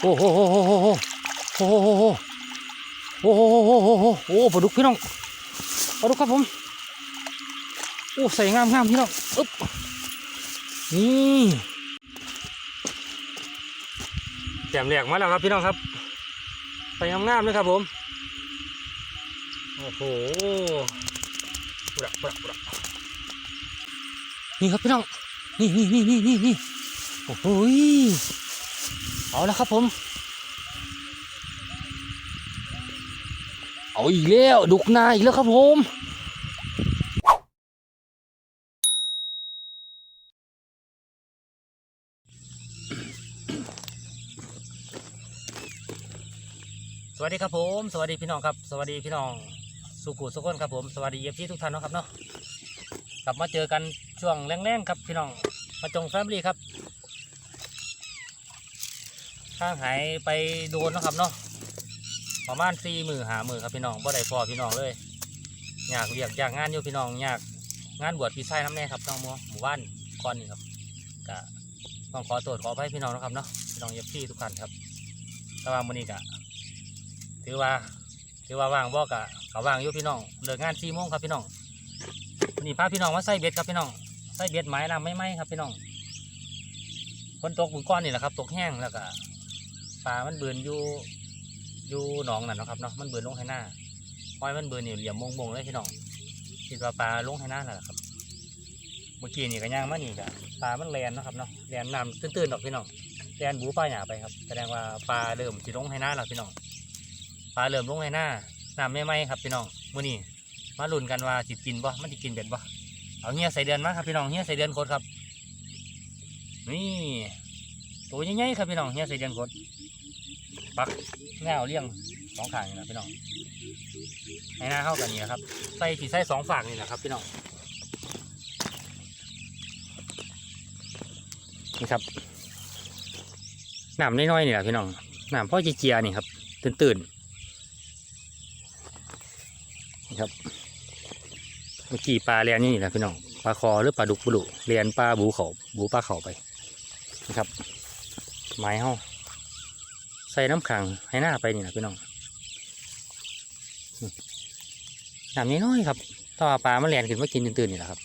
โอ้โหโอ้โหโอ้โหโอ้โหโอ้โหโอ้ปลาดุกพี่น้องปลาดุกครับผมโอ้ใส่งามงามพี่น้องอึ๊บนี่แจ่มแหลกมาแล้วครับพี่น้องครับใส่งามงามเลยครับผมโอ้โหปลักปลักปลักนี่ครับพี่น้องนี่นี่นี่นี่นี่นี่โอ้โห เอาแล้วครับผม เอาอีกแล้วดุกนาอีกแล้วครับผมสวัสดีครับผม สวัสดีพี่น้องครับ สวัสดีพี่น้องสุขุสุขคนครับผม สวัสดีเอฟซีทุกท่านนะครับเนาะกลับมาเจอกันช่วงแรงๆครับพี่น้องมาจงแฟมลี่ครับ ข้างหายไปโดนนะครับเนาะประมาณสี่มือหามือครับพี่น้องบ่ได้พอพี่น้องเลยอยากเรียกอยากงานอยู่พี่น้องอยากงานบวชพี่ไส้น้ำแน่ครับน้องมัวหมู่บ้านก่อนนี่ครับก็ต้องขอโทษขออภัยพี่น้องนะครับเนาะพี่น้องเย็บพี่ทุกท่านครับแต่ว่ามื้อนี้ก็ถือว่าถือว่าว่างบ่กะก็ว่างอยู่พี่น้องเลิกงานสี่โมงครับพี่น้องวันนี้พาพี่น้องมาใส่เบ็ดครับพี่น้องใส่เบ็ดไม้ลำไม่ไหมครับพี่น้องฝนตกมือก้อนนี่แหละครับ ตกแห้งแล้วก็ ปลามันเบือนอยู่อยู่หนองนั่นนะครับเนาะมันเบือนลงให้หน้าปล่อยมันเบือนนี่เหลี่ยมมงมงเลยพี่น้องคิดว่าปลาลงให้หน้านั่นแหละครับ เมื่อกี้นี่ก็ย่างมานี่ก็ปลามันแลนนะครับเนาะแลนน้ำตื้นๆดอกพี่น้องแลนบูปลาหยาไปครับแสดงว่าปลาเริ่มสิลงให้หน้าแล้วพี่น้องปลาเริ่มลงให้หน้าน้ำไม่ไหมครับพี่น้องมื้อนี้มาลุ้นกันว่าสิกินบ่มันสิกินเบ็ดบ่เอาเงี้ยใส่เดือนมาครับพี่น้องเงี้ยใส่เดือนโคตรครับนี่ตัวใหญ่ๆครับพี่น้องเงี้ยใส่เดือนโคตร ปักแนวเลี้ยงสองขางนี่นะพี่น้องให้หน้าเข้ากันนี่นะครับใส่สีใส่สองฝากนี่นะครับพี่น้องนี่ครับน้ำน้อยๆนี่แหละพี่น้องน้ำพ่อเจียนี่ครับตื่นๆนี่ครับเมื่อกี้ปลาเรียนนี่แหละพี่น้องปลาคอหรือปลาดุกบุรุเรียนปลาบูเขาบูปลาเขาไปนะครับไม้ห้า ใส่น้ำขังให้หน้าไปนี่นะพี่น้องน้ำนี้น้อยครับถ้าว่าปลามันแลนขึ้นมากินตื่นๆนี่แหละครับ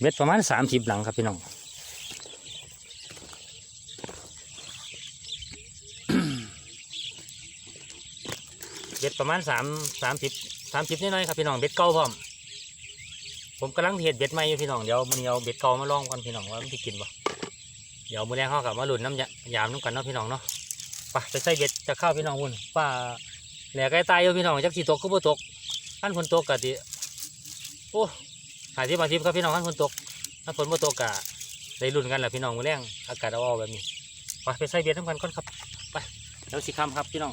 เม็ดประมาณสามสิบหลังครับพี่น้องเบ็ดประมาณสามสามสิบสามสิบนิดหน่อยครับพี่น้องเบ็ดเก่าพร้อมผมกำลังเห็ดเบ็ดใหม่อยู่พี่น้องเดี๋ยวมันเอาเบ็ดเก่ามาลองกันพี่น้องว่ามันจะกินบ่ เดี๋ยวมือแรงเข้ากับมาหลุนน้ำยามน้ำกันเนาะพี่น้องเนาะไปไปใส่เบ็ดจะเข้าพี่น้องหุ่นป้าแหลกไก่ตายอยู่พี่น้องจักสีตกก็บ่ตกขั้นฝนตกกะติโอ้หาที่บางทีครับพี่น้องขั้นฝนตกถ้าฝนบ่ตกกะได้ลุ้นกันแหละพี่น้องมือแรงอากาศเอาๆแบบนี้ไปไปใส่เบ็ดน้ำกันก่อนครับไปแล้วสีคำครับพี่น้อง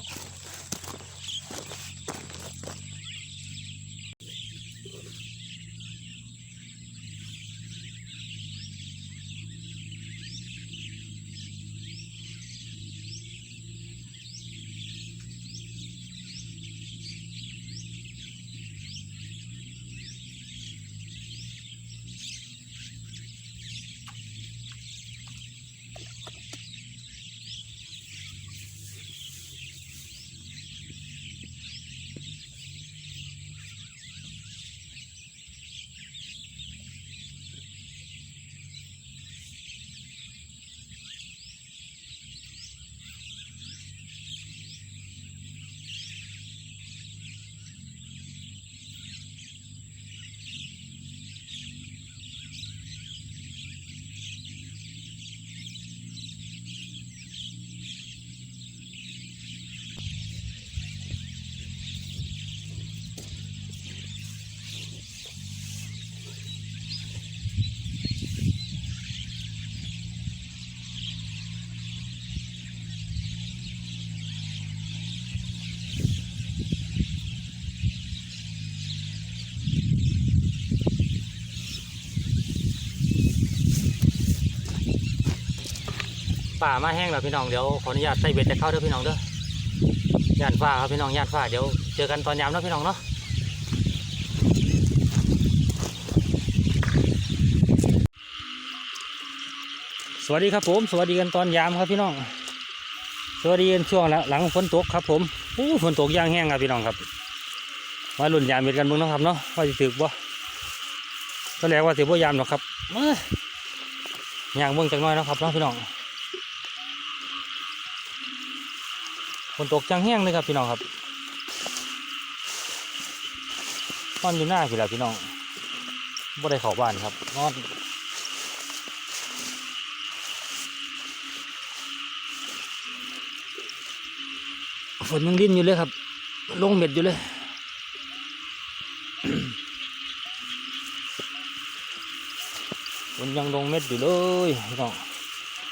ป่ามาแห้งแล้วพี่น้องเดี๋ยวขออนุญาตใส่เบ็ดจะเข้าเด้อพี่น้องเด้อย่านฟ้าครับพี่น้องย่านฟ้าเดี๋ยวเจอกันตอนยามเนาะพี่น้องเนาะสวัสดีครับผม สวัสดีกันตอนยามครับพี่น้องสวัสดีช่วงหลังฝนตกครับผมอู้ฝนตกย่างแห้งครับพี่น้องครับมาลุ่นยามเม็ดกันเบิ่งนะครับเนาะว่าสิถึกบ่ก็แล้วว่าสิบ่ยามหรอกครับเอ้ยย่างเบิ่งจักน่อยนะครับเนาะพี่น้อง ฝนตกจังแห้งเลยครับพี่น้องครับนอนอยู่หน้าพี่แหละพี่น้องบ่ได้เข้าบ้านครับนอนฝนยังดิ้นอยู่เลยครับ ลงเม็ดอยู่เลยมันยังลงเม็ดอยู่เลยพี่น้อง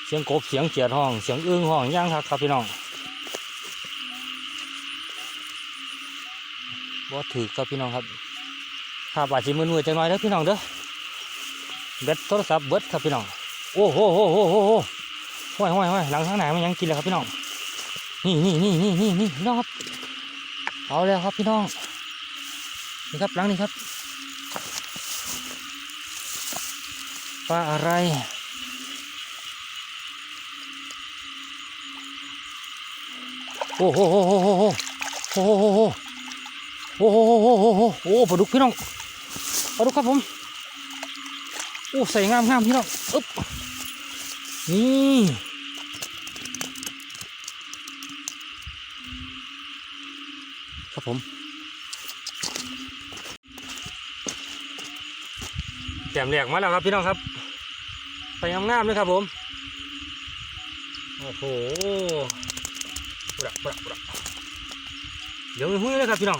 เสียงกบเสียงเขียดห้อง เสียงอึ้งห้องย่างครับครับพี่น้อง บ่ถือครับพี่น้องครับข้าบาดสิมือมือจังหน่อยเด้อพี่น้องเด้อเบ็ดโทรศัพท์เบิดครับพี่น้องโอ้โหโหโหโหโหห้อยห้อยห้อยหลังทางไหนมันยังกินแล้วครับพี่น้องนี่นี่นี่นี่นี่นี่พี่น้องครับเอาแล้วครับพี่น้องนี่ครับหลังนี่ครับปลาอะไรโอ้โหโอ้โหโหโหโหโหโห โอ้โหโอ้โหโอ้ปลาดุกพี่น้องปลาดุกครับผมโอ้ใส่งามงามพี่น้องอึ๊บนี่ครับผมแจ่มแหลกมาแล้วครับพี่น้องครับไปงามๆเลยครับผมโอ้โหปุระปุระปุระเดี๋ยวหุ้ยเลยครับพี่น้อง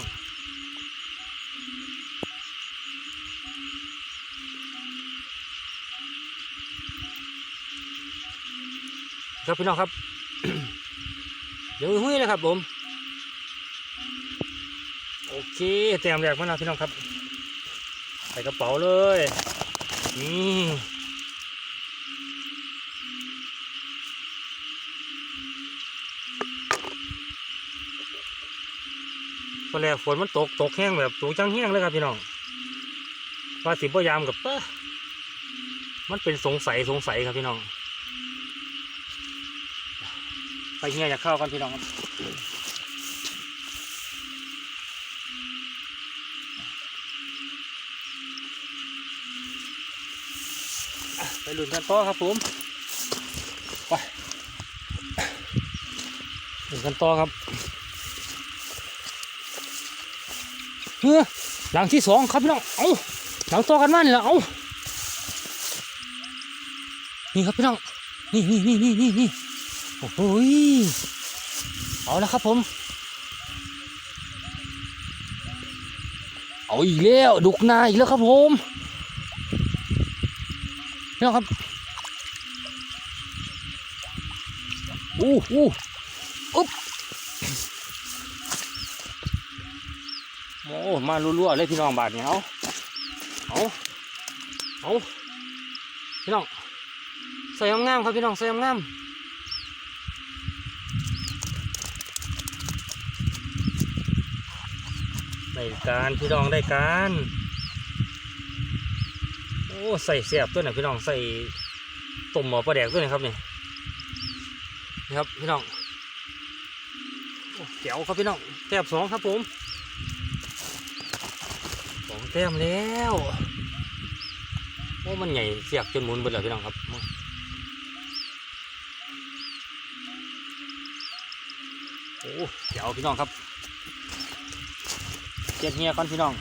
ครับพี่น้องครับ เดี๋ยวหุ้ยเลยครับผม โอเคแต้มแหลกมาแล้วพี่น้องครับ ใส่กระเป๋าเลยนี่พอแรกฝนมันตกตกแห้งแบบตกจังแห้งเลยครับพี่น้องว่าสิบยามกับเปะมันเป็นสงสัยสงสัยครับพี่น้อง ไปเฮียอยากเข้ากันพี่น้องครับไปลุ้นกันต่อครับผมไปลุ้นกันต่อครับเฮ้อหลังที่สองครับพี่น้องเอาหลังต่อกันมานี่ละเอานี่ครับพี่น้องนี่นี่นี่นี่นี่ โอ้โหยเอาแล้วครับผม เอาอีกแล้วดุกนาอีกแล้วครับผมพี่ครับอู้อู้อุ๊บโอ้มารัวๆเลยพี่น้องบาทเนี่ยเอาเอาเอาพี่น้องใส่งามๆครับพี่น้องใส่งาม ได้การพี่น้องได้การโอ้ใส่เสียบตัวไหนพี่น้องใส่ต้มหมอปลาแดกตัวไหนครับนี่นี่ครับพี่น้องโอ้แก้วครับพี่น้องแต้มสองครับผมสองแต้มแล้วโอ้มันใหญ่เสียกจนหมุนไปเลยพี่น้องครับโอ้แก้วพี่น้องครับ เจ็ดเฮียก่อนพี่น้อง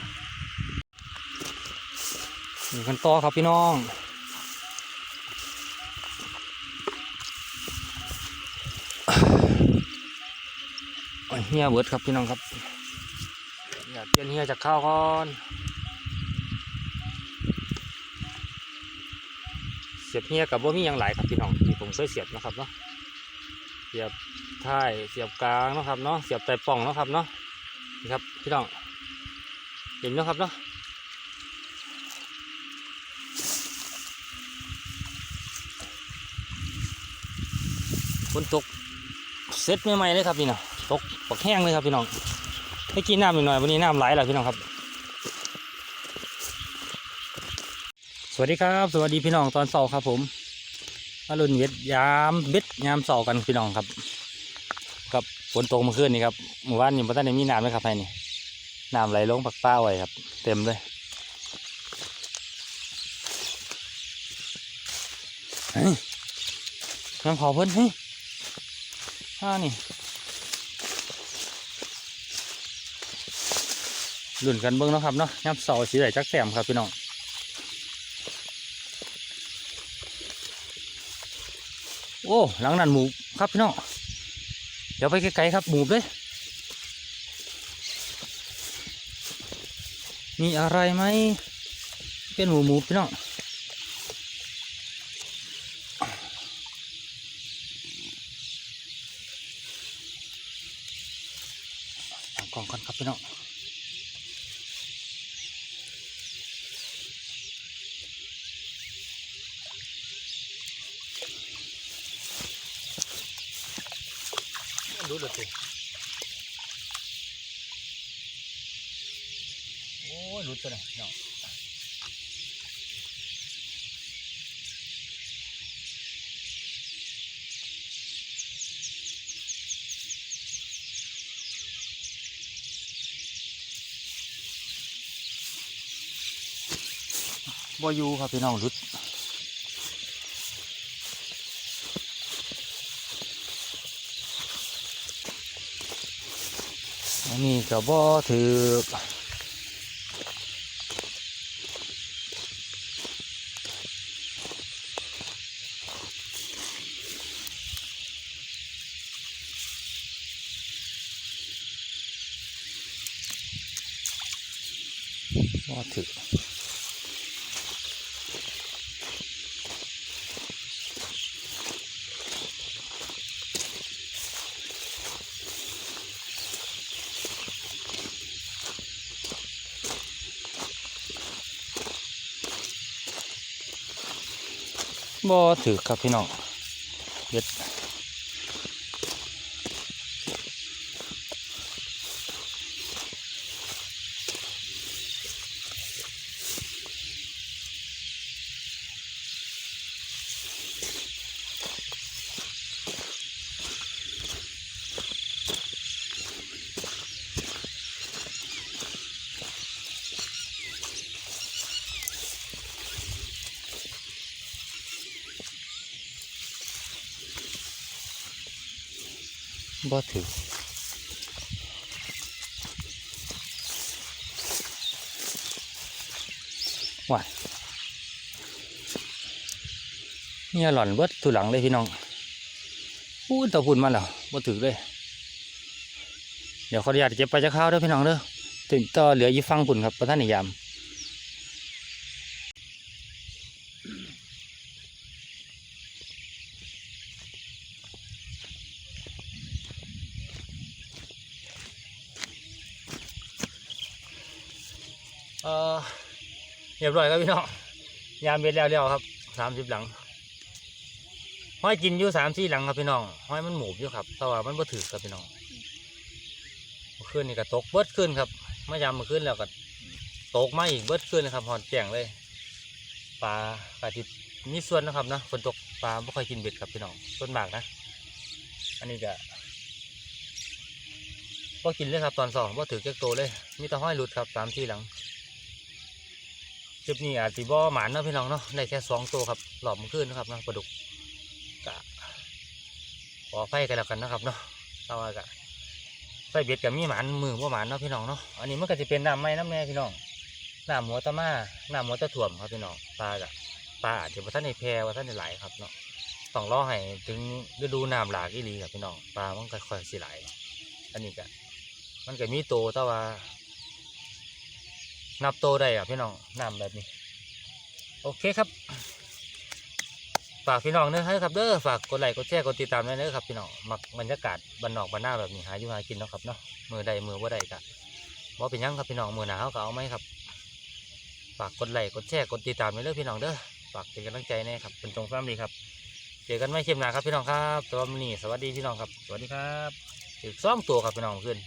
นี่กันต่อครับพี่น้องเฮียเบิดครับพี่น้องครับอยากเปลี่ยนเฮียจากข้าวก่อนเสียบเฮียกับว่ามีอย่างหลายครับพี่น้องที่ผมเคยเสียบนะครับเนาะเสียบท้ายเสียบกลางนะครับเนาะเสียบแต่ป่องนะครับเนาะนี่ครับพี่น้อง เห็นเนาะครับเนาะฝนตกเซ็ตใหม่ๆเลยครับพี่น้องตกปักแห้งเลยครับพี่น้องให้กินน้ำหน่อยๆวันนี้น้ำไหลแล้วพี่น้องครับ สวัสดีครับ สวัสดีพี่น้องตอนเสาร์ครับ ผมมาลุนเวทยามเบ็ดยามเสาร์กันพี่น้องครับ กับฝนตกเมื่อคืนนี่ครับเมื่อวานนี่บ่ทันได้มีน้ำเลยครับให้นี่ น้ำไหลลงปักป้าไว้ครับ เต็มเลยเฮ้ยน้ำขอเพิ่นเฮ้ยอ่านี่ลุ่นกันเบิ่งเนาะครับเนาะยับเสาสีไหลจักแต้มครับพี่น้องโอ้หลังนั้นหมูครับพี่น้องเดี๋ยวไปไกลๆครับหมูเลย มีอะไรไหมเป็นหมูหมูพี่น้องถังกล้องก่อนครับพี่น้องดูเลย สิโอ้ยหลุดตัวไหนเนาะบอยู่ครับพี่น้องหลุดอันนี้ก็บ่ถือ บ่ถือบ่ถือครับพี่น้องเด็ด บ่ถือว้าเนี่ยหล่อนเบิดทุหลังเลยพี่น้องอู้ตะพุ่นมาแล้วบ่ถือเลย เดี๋ยวขออนุญาตเก็บไปจะข้าวเด้อพี่น้องเด้อถึงต่อเหลือยู่ฟังปุ่นครับประท่านนิยาม เออเรียบร้อยครับพี่น้องยามเบ็ดแล้วแล้วครับสามสิบหลังห้อยกินอยู่สามสี่หลังครับพี่น้องห้อยมันหมูบอยู่ครับแต่ว่ามันบ่ถือครับพี่น้องเมื่อคืนนี่ก็ตกเบิดขึ้นครับเมื่อยามเมื่อคืนแล้วก็ตกมาอีกเบิดขึ้นนะครับหอนแจ้งเลยปลากระติมีส่วนนะครับนะฝนตกปลาไม่ค่อยกินเบ็ดครับพี่น้องส่วนมากนะ อันนี้ก็ก็กินเลยครับตอนสองว่าถือเก๊กโตเลยมีแต่ห้อยหลุดครับสามที่หลัง คลิปนี้อาจสิบ่หมานเนาะพี่น้องเนาะได้แค่สองตัวครับหลอมขึ้นนะครับเนาะปลาดุกกะขอไฟกันแล้วกันนะครับเนาะเอาไว้กะไฟเบ็ดกับมีหมานมือบ่หมานเนาะพี่น้องเนาะอันนี้มันก็จะเป็นน้ำไม้น้ำแน่พี่น้องน้ำหัวตะมาน้ำหัวตะถ่วมครับพี่น้องปลากะปลาอาจจะว่าท่านในแพรว่าท่านในไหลครับเนาะต้องรอให้ถึงฤดูน้ำหลากอีหลีครับพี่น้องปลามันก็ค่อยสิไหลอันนี้ก็มันก็มีโตแต่ว่า นับโตได้อะพี่น้องน้ำแบบนี้ โอเคครับฝากพี่น้องเด้อให้ครับเด้อฝากกดไลค์กดแชร์กดติดตามด้วยเด้อครับพี่น้องมักบรรยากาศบ้านนอกบ้านหน้าแบบนี้หาอยู่หากินเนาะครับเนาะมือใดมือว่าใดกะบ่เป็นยังครับพี่น้องมือหนาวก็เอาไหมครับฝากกดไลค์กดแชร์กดติดตามด้วยเด้อพี่น้องเด้อฝากเป็นกำลังใจแน่ครับเป็นตรงแฟมลีครับเจอกันไม่เข็มหนาครับพี่น้องครับสำหรับวันนี้สวัสดีพี่น้องครับสวัสดีครับถือซ่อมตัวครับพี่น้องขึ้น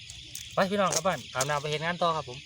ไปพี่น้องครับบ้านอาบน้ำไปเห็นงานต่อครับผม